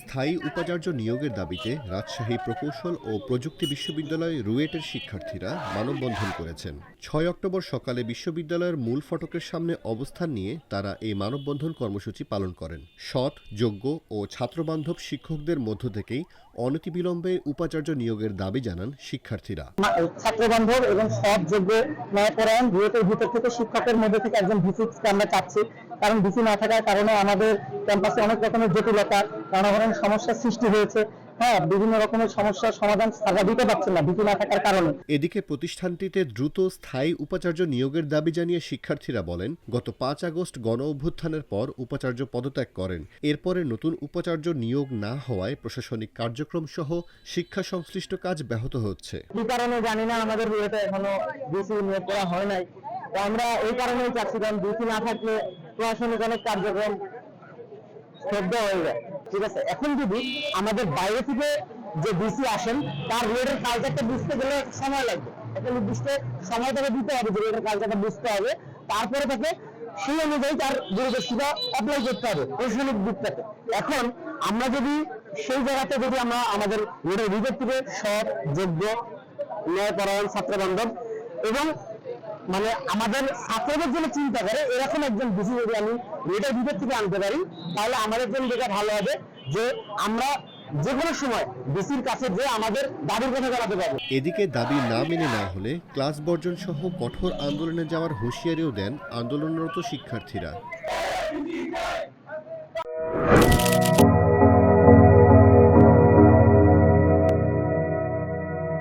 স্থায়ী উপাচার্য নিয়োগের দাবিতে রাজশাহী প্রকৌশল ও প্রযুক্তি বিশ্ববিদ্যালয় রুয়েটের শিক্ষার্থীরা মানববন্ধন করেছেন। ছয় অক্টোবর সকালে বিশ্ববিদ্যালয়ের মূল ফটকের সামনে অবস্থান নিয়ে তারা এই মানববন্ধন কর্মসূচি পালন করেন। সৎ, যোগ্য ও ছাত্রবান্ধব শিক্ষকদের মধ্য থেকেই অনতিবিলম্বে উপাচার্য নিয়োগের দাবি জানান শিক্ষার্থীরা। ছাত্র বান্ধব এবং সৎ, যোগ্য ন্যায়পরায়ণ বুয়েটের ভিতর থেকে শিক্ষকের মধ্যে থেকে একজন ভিসি আমরা চাচ্ছি কারণ ভিসি না থাকার কারণে আমাদের ক্যাম্পাসে অনেক রকমের জটিলতা নানা ধরনের সমস্যার সৃষ্টি হয়েছে। হ্যাঁ বিভিন্ন রকমের সমস্যার সমাধান দিতে পারছেন না ভিসি না থাকার কারণে। এদিকে প্রতিষ্ঠানটিতে দ্রুত স্থায়ী উপাচার্য নিয়োগের দাবি জানিয়ে শিক্ষার্থীরা বলেন গত পাঁচ আগস্ট গণ অভ্যুত্থানের পর উপাচার্য পদত্যাগ করেন। এরপরে নতুন উপাচার্য নিয়োগ না হওয়ায় প্রশাসনিক কার্যক্রম সহ শিক্ষা সংশ্লিষ্ট কাজ ব্যাহত হচ্ছে। কি কারণে জানি না আমাদের এখনও বিসি নিয়োগ করা হয় নাই। আমরা এই কারণেই চাচ্ছি কারণ বিসি না থাকলে প্রশাসনিক অনেক কার্যক্রম স্তব্ধ হয়ে যায়। ঠিক আছে, এখন যদি আমাদের বাইরে থেকে যে বিসি আসেন, তার রিলেটেড কালচারটা বুঝতে গেলে সময় লাগবে। একটা নির্দিষ্ট সময় তাকে দিতে হবে যে রিলেটেড কালচারটা বুঝতে হবে। তারপরে তাকে সেই অনুযায়ী তার দূরদর্শিতা অ্যাপ্লাই করতে হবে প্রশাসনিক দিকটাতে। এখন আমরা যদি সেই জায়গাতে যদি আমরা আমাদের রিলেটেড থেকে সৎ, যোগ্য, ন্যায়পরায়ণ ছাত্র বান্ধব এবং মানে আমাদের ছাত্রদের জন্য চিন্তা করে, এরকম একজন বুঝি যদি আমি রেটের ভিতর থেকে আনতে পারি, তাহলে আমাদের জন্য যেটা ভালো হবে যে আমরা যে কোনো সময় বিসির কাছে যে আমাদের দাবির কথা জানাতে পারব। এদিকে দাবি না মেনে না হলে ক্লাস বর্জন সহ কঠোর আন্দোলনে যাওয়ার হুঁশিয়ারিও দেন আন্দোলনরত শিক্ষার্থীরা।